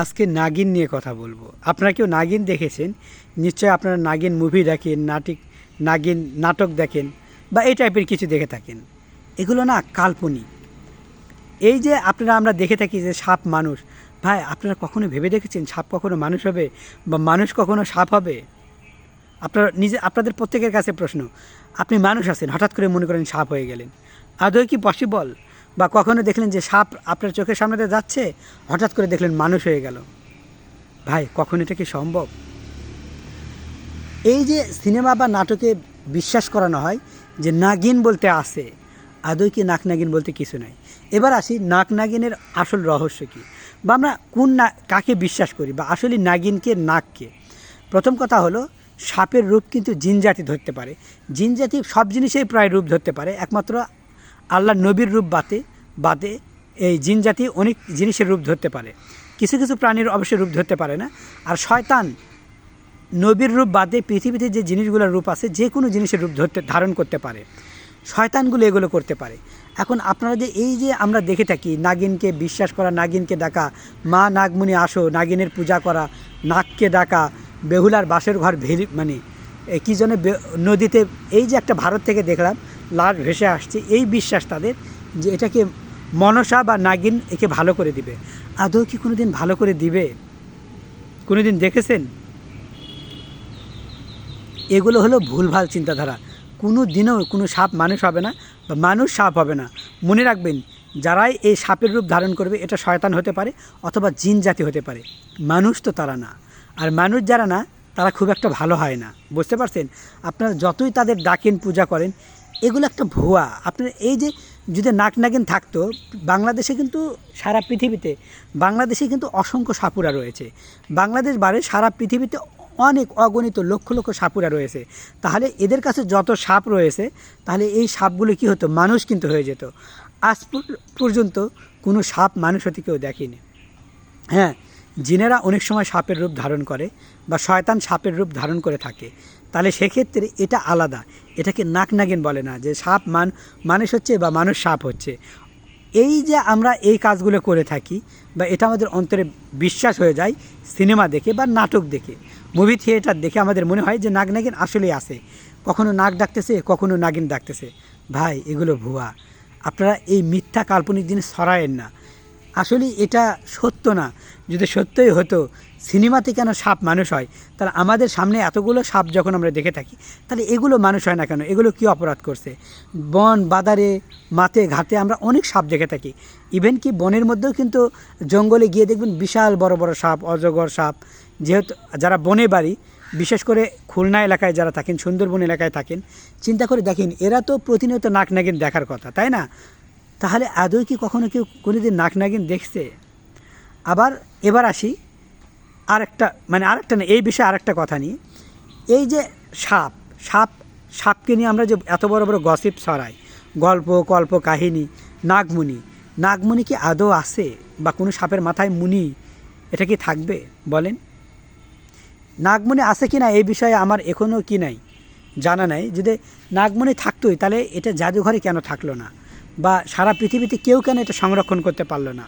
আজকে নাগিন নিয়ে কথা বলব। আপনারা কেউ নাগিন দেখেছেন। নিশ্চয়ই আপনারা নাগিন মুভি দেখেন, নাটিক, নাগিন নাটক দেখেন বা এই টাইপের কিছু দেখে থাকেন। এগুলো না কাল্পনিক। এই যে আপনারা আমরা দেখে থাকি যে সাপ মানুষ, ভাই আপনারা কখনো ভেবে দেখেছেন সাপ কখনো মানুষ হবে বা মানুষ কখনো সাপ হবে? আপনার নিজে আপনাদের প্রত্যেকের কাছে প্রশ্ন, আপনি মানুষ আছেন, হঠাৎ করে মনে করেন সাপ হয়ে গেলেন। আদৌ কি পসিবল বা কখনো দেখলেন যে সাপ আপনার চোখের সামনে দিয়ে যাচ্ছে? হঠাৎ করে দেখলেন মানুষ হয়ে গেল। ভাই, কখন এটা কি সম্ভব? এই যে সিনেমা বা নাটকে বিশ্বাস করানো হয় যে নাগিন বলতে আছে, আদৌ কি নাক নাগিন বলতে কিছু নাই? এবার আসি নাক নাগিনের আসল রহস্য কী? বা আমরা কোন না, কাকে বিশ্বাস করি? বা আসলে নাগিনকে নাককে প্রথম কথা হলো, সাপের রূপ কিন্তু জিন জাতি ধরতে পারে। জিন জাতি সব জিনিসেই প্রায় রূপ ধরতে পারে, একমাত্র আল্লাহ নবীর রূপ বাতে বাদে এই জিন জাতি অনেক জিনিসের রূপ ধরতে পারে। কিছু কিছু প্রাণীর অবশ্যই রূপ ধরতে পারে না। আর শয়তান নবীর রূপ বাদে পৃথিবীতে যে জিনিসগুলোর রূপ আছে, যে কোনো জিনিসের রূপ ধরতে, ধারণ করতে পারে। শয়তানগুলো এগুলো করতে পারে। এখন আপনারা যে এই যে আমরা দেখে থাকি, নাগিনকে বিশ্বাস করা, নাগিনকে ডাকা, মা নাগমণি আসো, নাগিনের পূজা করা, নাগকে ডাকা, বেহুলার বাসের ঘর ভেরি মানে কী জন্য নদীতে, এই যে একটা ভারত থেকে দেখলাম লাশ ভেসে আসছে। এই বিশ্বাস তাদের যে এটাকে মনসা বা নাগিন একে ভালো করে দিবে। আদৌ কি কোনো দিন ভালো করে দিবে? কোনো দিন দেখেছেন? এগুলো হলো ভুলভাল চিন্তাধারা। কোনো দিনও কোনো সাপ মানুষ হবে না বা মানুষ সাপ হবে না। মনে রাখবেন, যারাই এই সাপের রূপ ধারণ করবে, এটা শয়তান হতে পারে অথবা জিন জাতি হতে পারে। মানুষ তো তারা না। আর মানুষ যারা না, তারা খুব একটা ভালো হয় না। বুঝতে পারছেন? আপনারা যতই তাদের ডাকেন, পূজা করেন এগুলো একটা ভুয়া। আপনার এই যে যদি নাক নাগিন থাকতো, বাংলাদেশে কিন্তু সারা পৃথিবীতে, বাংলাদেশে কিন্তু অসংখ্য সাপুরা রয়েছে। বাংলাদেশ বারে সারা পৃথিবীতে অনেক অগণিত লক্ষ লক্ষ সাপুরা রয়েছে। তাহলে এদের কাছে যত সাপ রয়েছে, তাহলে এই সাপগুলো কি হতো? মানুষ কিন্তু হয়ে যেত। আজ পর্যন্ত কোনো সাপ মানুষ হতে কেউ দেখেনি। হ্যাঁ জিনেরা অনেক সময় সাপের রূপ ধারণ করে বা শয়তান সাপের রূপ ধারণ করে থাকে। তাহলে সেক্ষেত্রে এটা আলাদা। এটাকে নাক নাগিন বলে না যে সাপ মান, মানুষ হচ্ছে বা মানুষ সাপ হচ্ছে। এই যে আমরা এই কাজগুলো করে থাকি বা এটা আমাদের অন্তরে বিশ্বাস হয়ে যায় সিনেমা দেখে বা নাটক দেখে। মুভি থিয়েটার দেখে আমাদের মনে হয় যে নাগ নাগিন আসলেই আসে কখনো নাক ডাকতেছে, কখনো নাগিন ডাকতেছে। ভাই, এগুলো ভুয়া। আপনারা এই মিথ্যা কাল্পনিক জিনিস সরায়েন না। আসলে এটা সত্য না। যদি সত্যই হতো, সিনেমাতে কেন সাপ মানুষ হয়? তাহলে আমাদের সামনে এতগুলো সাপ যখন আমরা দেখে থাকি, তাহলে এগুলো মানুষ হয় না কেন? এগুলো কি অপরাধ করছে? বন, বাদারে মাতে ঘাটে আমরা অনেক সাপ দেখে থাকি। ইভেন কি বনের মধ্যেও কিন্তু জঙ্গলে গিয়ে দেখবেন বিশাল বড় বড় সাপ, অজগর সাপ। যেহেতু যারা বনে বাড়ি, বিশেষ করে খুলনা এলাকায় যারা থাকেন, সুন্দরবন এলাকায় থাকেন, চিন্তা করে দেখেন, এরা তো প্রতিনিয়ত নাক নাগিন দেখার কথা, তাই না? তাহলে আদৌ কি কখনো কেউ কোনোদিন নাক নাগিন দেখছে? আবার এবার আসি আরেকটা মানে আরেকটা না, এই বিষয়ে আরেকটা কথা নিয়ে। এই যে সাপ সাপ, সাপকে নিয়ে আমরা যে এত বড় বড় গসিপ ছড়াই, গল্প, কল্প, কাহিনী নাগমুনি নাগমুনি কি আদৌ আছে বা কোনো সাপের মাথায় মুনি? এটা কি থাকবে? বলেন। নাগমণি আছে কি না, এই বিষয়ে আমার এখনও কি নাই, জানা নাই। যদি নাগমণি থাকতোই, তাহলে এটা জাদুঘরে কেন থাকল না? বা সারা পৃথিবীতে কেউ কেন এটা সংরক্ষণ করতে পারল না।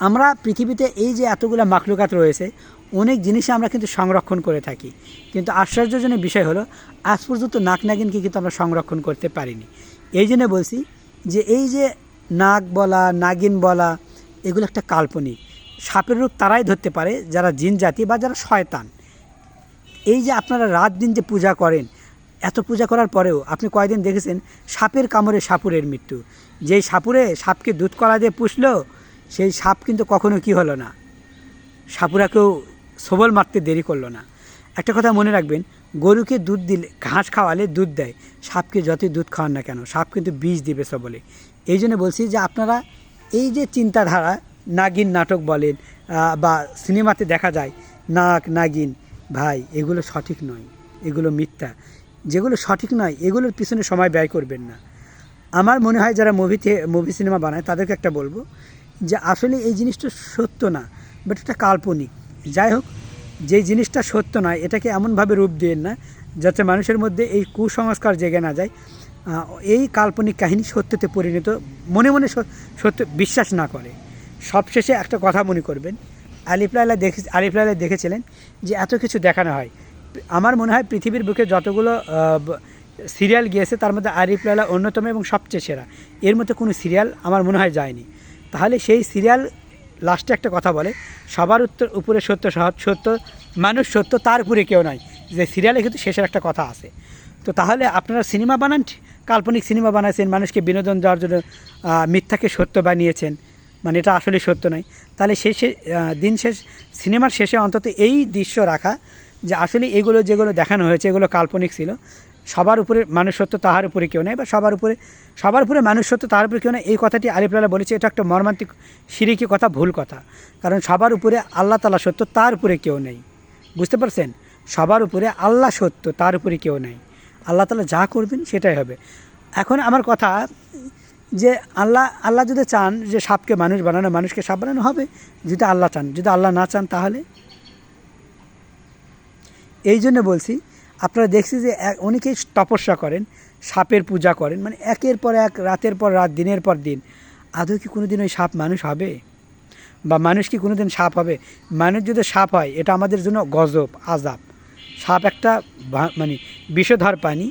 আমরা পৃথিবীতে এই যে এতগুলো মাকলুকাত রয়েছে, অনেক জিনিসে আমরা কিন্তু সংরক্ষণ করে থাকি। কিন্তু আশ্চর্যজনক বিষয় হলো, আজ পর্যন্ত নাক নাগিনকে কিন্তু আমরা সংরক্ষণ করতে পারিনি। এই জন্য বলছি যে এই যে নাক বলা, নাগিন বলা, এগুলো একটা কাল্পনিক। সাপের রূপ তারাই ধরতে পারে, যারা জিন জাতি বা যারা শয়তান। এই যে আপনারা রাত দিন যে পূজা করেন এত পূজা করার পরেও আপনি কয়দিন দেখেছেন সাপের কামড়ে সাপুরের মৃত্যু? যেই সাপুরে সাপকে দুধ কলা দিয়ে পুষলো, সেই সাপ কিন্তু কখনো কি হলো না। সাপুরাকেও সবল মারতে দেরি করল না। একটা কথা মনে রাখবেন, গরুকে দুধ দিলে, ঘাস খাওয়ালে দুধ দেয়। সাপকে যতই দুধ খাওয়ান না কেন, সাপ কিন্তু বিষ দিবে সবলে। এই জন্য বলছি যে আপনারা এই যে চিন্তাধারা, নাগিন নাটক বলেন বা সিনেমাতে দেখা যায়, নাক, নাগিন, ভাই, এগুলো সঠিক নয়, এগুলো মিথ্যা। যেগুলো সঠিক নয়, এগুলোর পিছনে সময় ব্যয় করবেন না। আমার মনে হয় যারা মুভিতে মুভি সিনেমা বানায়, তাদেরকে একটা বলব যে আসলে এই জিনিসটা সত্য না বাট এটা কাল্পনিক। যাই হোক, যে জিনিসটা সত্য নয়, এটাকে এমনভাবে রূপ দিয়েন না যাতে মানুষের মধ্যে এই কুসংস্কার জেগে না যায়। এই কাল্পনিক কাহিনী সত্যতে পরিণত, মনে মনে সত্য বিশ্বাস না করে। সবশেষে একটা কথা মনে করবেন, আলিফ লাইলা দেখে, আলিফ লাইলা দেখেছিলেন যে এত কিছু দেখানো হয়। আমার মনে হয় পৃথিবীর বুকে যতগুলো সিরিয়াল গিয়েছে, তার মধ্যে আলিফ লাইলা অন্যতম এবং সবচেয়ে সেরা। এর মধ্যে কোনো সিরিয়াল আমার মনে হয় যায়নি। তাহলে সেই সিরিয়াল লাস্টে একটা কথা বলে, সবার উত্তর, উপরে সত্য সত্য, মানুষ সত্য, তার উপরে কেউ নয় যে সিরিয়ালে কিন্তু শেষের একটা কথা আছে। তো তাহলে আপনারা সিনেমা বানান, কাল্পনিক সিনেমা বানাইছেন, মানুষকে বিনোদন দেওয়ার জন্য মিথ্যাকে সত্য বানিয়েছেন। মানে এটা আসলে সত্য নয়। তাহলে শেষে দিন শেষ, সিনেমার শেষে অন্তত এই দৃশ্য রাখা যে আসলে এগুলো যেগুলো দেখানো হয়েছে, এগুলো কাল্পনিক ছিল। সবার উপরে মানুষ সত্য তাহার উপরে কেউ নেই, বা সবার উপরে সবার উপরে মানুষ সত্য তাহার উপরে কেউ নেই। এই কথাটি আলিফলালা বলেছে, এটা একটা মর্মান্তিক সিরিকি কথা, ভুল কথা। কারণ সবার উপরে আল্লাহ তালা সত্য তার উপরে কেউ নেই। বুঝতে পারছেন? সবার উপরে আল্লাহ সত্য তার উপরে কেউ নেই। আল্লাহ তালা যা করবেন সেটাই হবে। এখন আমার কথা যে আল্লাহ আল্লাহ যদি চান যে সাপকে মানুষ বানানো, মানুষকে সাপ বানানো হবে, যদি আল্লাহ চান। যদি আল্লাহ না চান তাহলে? এই জন্য বলছি, আপনারা দেখছি যে অনেকেই তপস্যা করেন, সাপের পূজা করেন মানে একের পর এক, রাতের পর রাত, দিনের পর দিন। আদৌ কি কোনো দিন ওই সাপ মানুষ হবে? বা মানুষ কি কোনো দিন সাপ হবে? মানুষ যদি সাপ হয়, এটা আমাদের জন্য গজব আজাব সাপ একটা মানে বিষধর প্রাণী,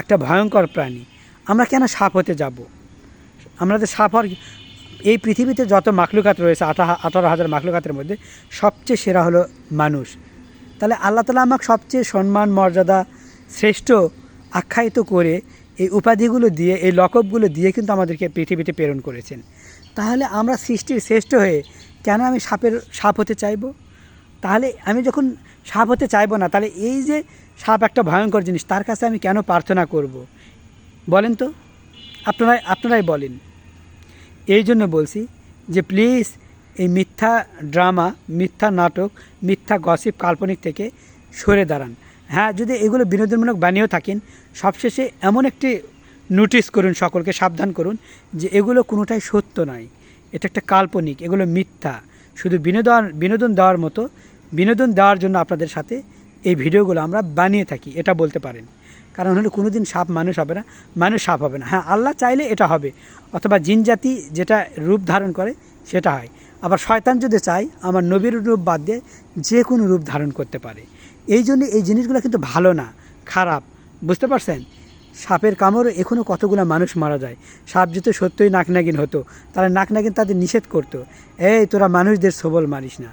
একটা ভয়ঙ্কর প্রাণী। আমরা কেন সাপ হতে যাব? আমাদের সাপ হওয়ার এই পৃথিবীতে যত মাখলুকাত রয়েছে আঠা আঠারো হাজার মাখলুকাতের মধ্যে সবচেয়ে সেরা হলো মানুষ। তাহলে আল্লাহ তালা আমাকে সবচেয়ে সম্মান, মর্যাদা শ্রেষ্ঠ আখ্যায়িত করে এই উপাধিগুলো দিয়ে, এই লকবগুলো দিয়ে কিন্তু আমাদেরকে পৃথিবীতে প্রেরণ করেছেন। তাহলে আমরা সৃষ্টির শ্রেষ্ঠ হয়ে কেন আমি সাপের সাপ হতে চাইব? তাহলে আমি যখন সাপ হতে চাইব না, তাহলে এই যে সাপ একটা ভয়ঙ্কর জিনিস, তার কাছে আমি কেন প্রার্থনা করব। বলেন তো। আপনারাই আপনারাই বলেন। এই জন্য বলছি যে প্লিজ এই মিথ্যা ড্রামা, মিথ্যা নাটক, মিথ্যা গসিপ কাল্পনিক থেকে সরে দাঁড়ান। হ্যাঁ যদি এগুলো বিনোদনমূলক বানিয়েও থাকেন, সবশেষে এমন একটি নোটিশ করুন, সকলকে সাবধান করুন, যে এগুলো কোনোটাই সত্য নয়। এটা একটা কাল্পনিক, এগুলো মিথ্যা। শুধু বিনোদন বিনোদন দেওয়ার মতো, বিনোদন দেওয়ার জন্য আপনাদের সাথে এই ভিডিওগুলো আমরা বানিয়ে থাকি, এটা বলতে পারেন। কারণ হলো কোনো দিন সাপ মানুষ হবে না, মানুষ সাপ হবে না। হ্যাঁ আল্লাহ চাইলে এটা হবে, অথবা জিন জাতি যেটা রূপ ধারণ করে, সেটা হয়। আবার শয়তান যদি চায়, আমার নবীর রূপ বাদ দিয়ে যে কোনো রূপ ধারণ করতে পারে। এই জন্য এই জিনিসগুলো কিন্তু ভালো না, খারাপ। বুঝতে পারছেন? সাপের কামড়ে এখনও কতগুলো মানুষ মারা যায়। সাপ যেহেতু সত্যই নাকনাগিন হতো তারা নাকনাগিন তাদের নিষেধ করতো। এই, তোরা মানুষদের সবল মারিস না।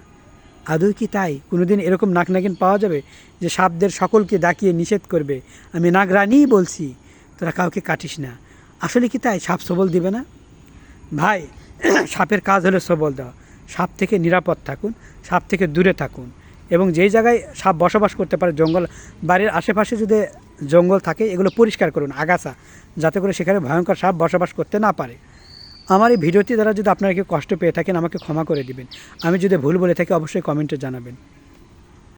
আদৌ কি তাই? কোনোদিন এরকম নাকনাগিন পাওয়া যাবে যে সাপদের সকলকে ডাকিয়ে নিষেধ করবে? আমি নাগরানিই বলছি, তোরা কাউকে কাটিস না। আসলে কি তাই? সাপ সবল দিবে না? ভাই সাপের কাজ হলো সবল দেওয়া। সাপ থেকে নিরাপদ থাকুন, সাপ থেকে দূরে থাকুন এবং যেই জায়গায় সাপ বসবাস করতে পারে, জঙ্গল, বাড়ির আশেপাশে যদি জঙ্গল থাকে, এগুলো পরিষ্কার করুন, আগাছা, যাতে করে সেখানে ভয়ঙ্কর সাপ বসবাস করতে না পারে। আমার এই ভিডিওটি দ্বারা যদি আপনারা কেউ কষ্ট পেয়ে থাকেন, আমাকে ক্ষমা করে দিবেন। আমি যদি ভুল বলে থাকি, অবশ্যই কমেন্টে জানাবেন।